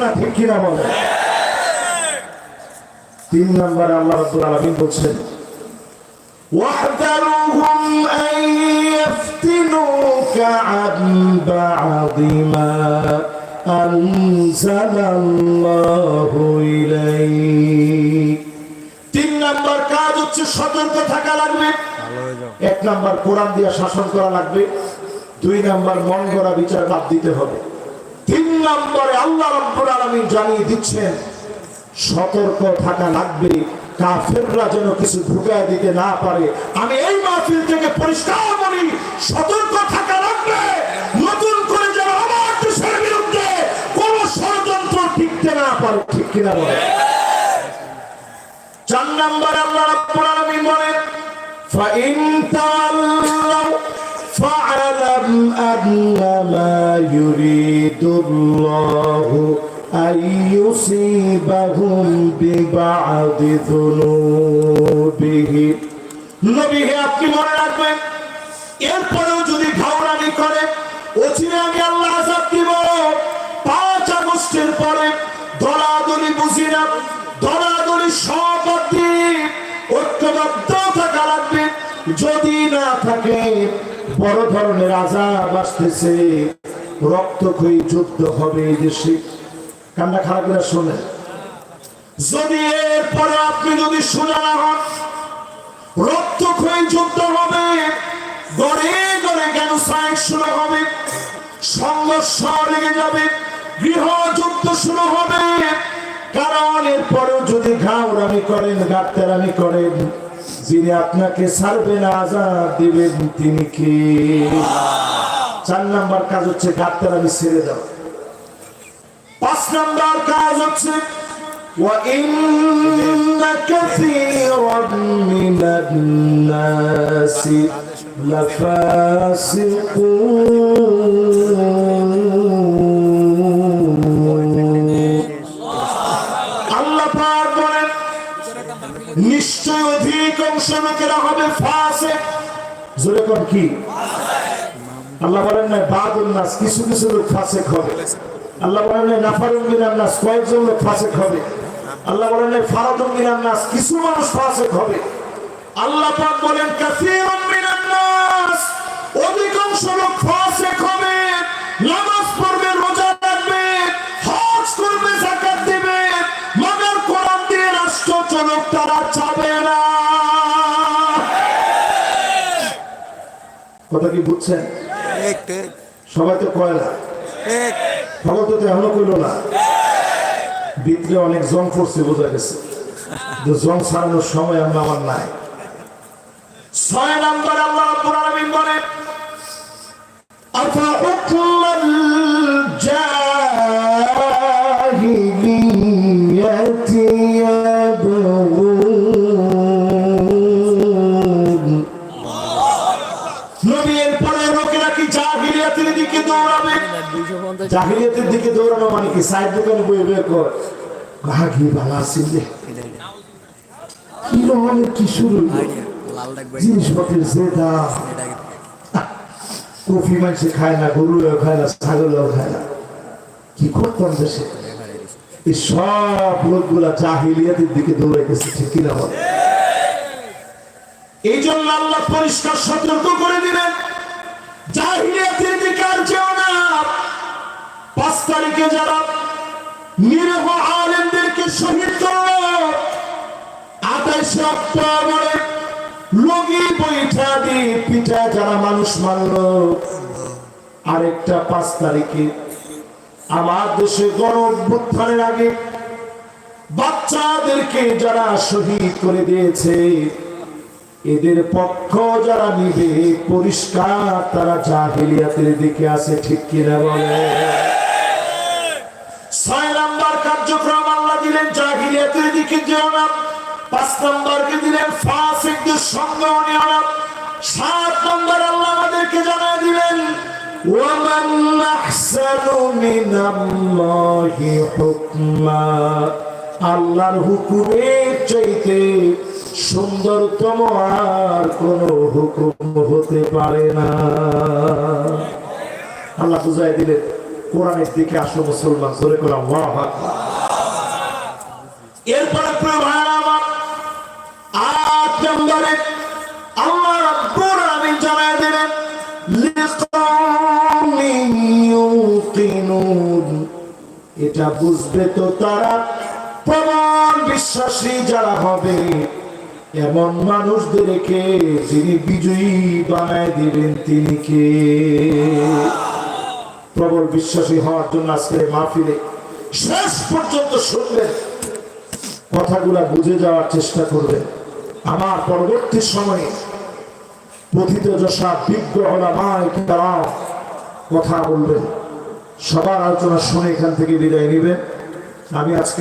না ঠিক কিনা বলে তিন নম্বরে আল্লাহ রাব্বুল আলামিন বলছেন واحذرهم أن يفتنوك عن بعض ما أنزل الله إليك তিন নাম্বার কাজ হচ্ছে সতর্ক থাকা লাগবে এক নাম্বার কোরআন দিয়ে শাসন করা লাগবে দুই নাম্বার মন গড়া বিচার বাদ দিতে হবে তিন নম্বরে আল্লাহ রব্বুল আলামিন জানিয়ে দিচ্ছেন সতর্ক থাকা লাগবে কাফেররা যেন কিছু ঢুকায় দিতে না পারে আমি এই মাহফিল থেকে পরিষ্কার বলি সতর্ক থাকা লাগবে নতুন করে যেন আমার দেশের বিরুদ্ধে কোন ষড়যন্ত্র টিকতে না পারে ঠিক কিনা বলে চার নম্বর আল্লাহ রাব্বুল আলামিন বলেন فإن تولوا فاعلم أنما يريد الله أن يصيبهم ببعض ذنوبهم নবী হে আপনি মনে রাখবেন এরপরেও যদি ঘাওড়ানি করে অচিরে আমি আল্লাহ আজাব দিব পাঁচ আগস্টের পরে দলাদলি বুঝি না দলাদলি সব দিন ঐক্যবদ্ধ থাকা লাগবে যদি না থাকে বড় ধরনের আজাব আসতেছে। রক্তক্ষয়ী যুদ্ধ হবে এই দেশে। কান্না খারাপ করে শোনেন। যদি এরপরে আপনি যদি সোজা না হন রক্তক্ষয়ী যুদ্ধ হবে, গড়ে গড়ে কেন সাইড শুরু হবে, সংঘর্ষ লেগে যাবে গৃহ যুদ্ধ শুরু হবে। কারণ এরপরেও যদি ঘাওড়ামি করেন গাত্তারামি করেন যিনি আপনাকে ছাড়বে না আজাদ দিবেন তিনি কি চার নাম্বার কাজ হচ্ছে গাত্তারামি ছেড়ে দেওয়া পাঁচ নাম্বার কাজ হচ্ছে وإن كثيرا من الناس لفاسقون নিশ্চয় অধিক অংশ লোকেরা হবে ফাসে। জোরে কোন কি? আল্লাহ বলেন না, বাদুল নাস, কিছু কিছু লোক ফাসেক হবে আল্লাহ বলেন না নাফারুন মিনান নাস, কয়েকজন লোক ফাসেক হবে আল্লাহ বলেন না ফারাদুন মিনান নাস, কিছু মানুষ ফাসেক হবে আল্লাহ পাক বলেন কাসীরুম মিনান নাস অধিকাংশ কথা কি বুঝছেন? সবাই তো কয় না? খবর তো এখনও কইল না। ভিতরে অনেক জং পড়ছে বোঝা গেছে। জং সারানোর সময় আমরা আমার নাই। ছয় নম্বর আল্লাহ আলামিন বলে নবী এরপরে লোকেরা কি জাহিলিয়াতের দিকে দৌড়াবে? জাহিলিয়াতের দিকে দৌড়ানো মানে কি? সাইড দোকানে বই বের কর। ভাগি আসিলে কি কি শুরু? জিনিসপত্রের দাম কফি মানুষে খায় না গরুও খায় না খায় না। কি করতাম দেশে? এই সব লোকগুলা জাহিলিয়াতের দিকে দৌড়াইতেছে, ঠিক কিনা বলে? এই জন্য আল্লাহ পরিষ্কার সতর্ক করে দিলেন। আর যেও পাঁচ তারিখে যারা নিরহ আলেমদেরকে শহীদ করল, আঠাইশে অক্টোবরে লগি বৈঠা আরেকটা পাঁচ তারিখে আমার দেশে গণ অভ্যুত্থানের আগে বাচ্চাদেরকে যারা শহীদ করে দিয়েছে এদের পক্ষ যারা নিবে পরিষ্কার তারা জাহিলিয়াতের দিকে আছে ঠিক কিনা বলে ছয় নাম্বার কার্যক্রম আল্লাহ দিলেন জাহিলিয়াতের দিকে যেও না পাঁচ নম্বরকে দিলেন ফাসিকদের সঙ্গে নিও না সাত নম্বর আল্লাহ আমাদেরকে জানা দিলেন ومن أحسن من الله حكما আল্লাহর হুকুমের চাইতে সুন্দরতম আর কোন হুকুম হতে পারে না। আল্লাহ বুঝাই দিলেন কোরআনের দিকে আসো মুসলমান, জোরে করে দিলেন এটা বুঝবে তো তারা প্রমাণ বিশ্বাসী যারা হবে। এমন মানুষদেরকে যিনি বিজয়ী বানায় দিবেন তিনি কে? প্রবল বিশ্বাসী হওয়ার জন্য আজকে মাহফিলে শেষ পর্যন্ত শুনবেন। কথাগুলা বুঝে যাওয়ার চেষ্টা করবেন। আমার পরবর্তী সময়ে পথিত যশা বিজ্ঞ ওলামায়ে কিরাম কথা বলবেন। সবার আলোচনা শুনে এখান থেকে বিদায় নেবেন। আমি আজকে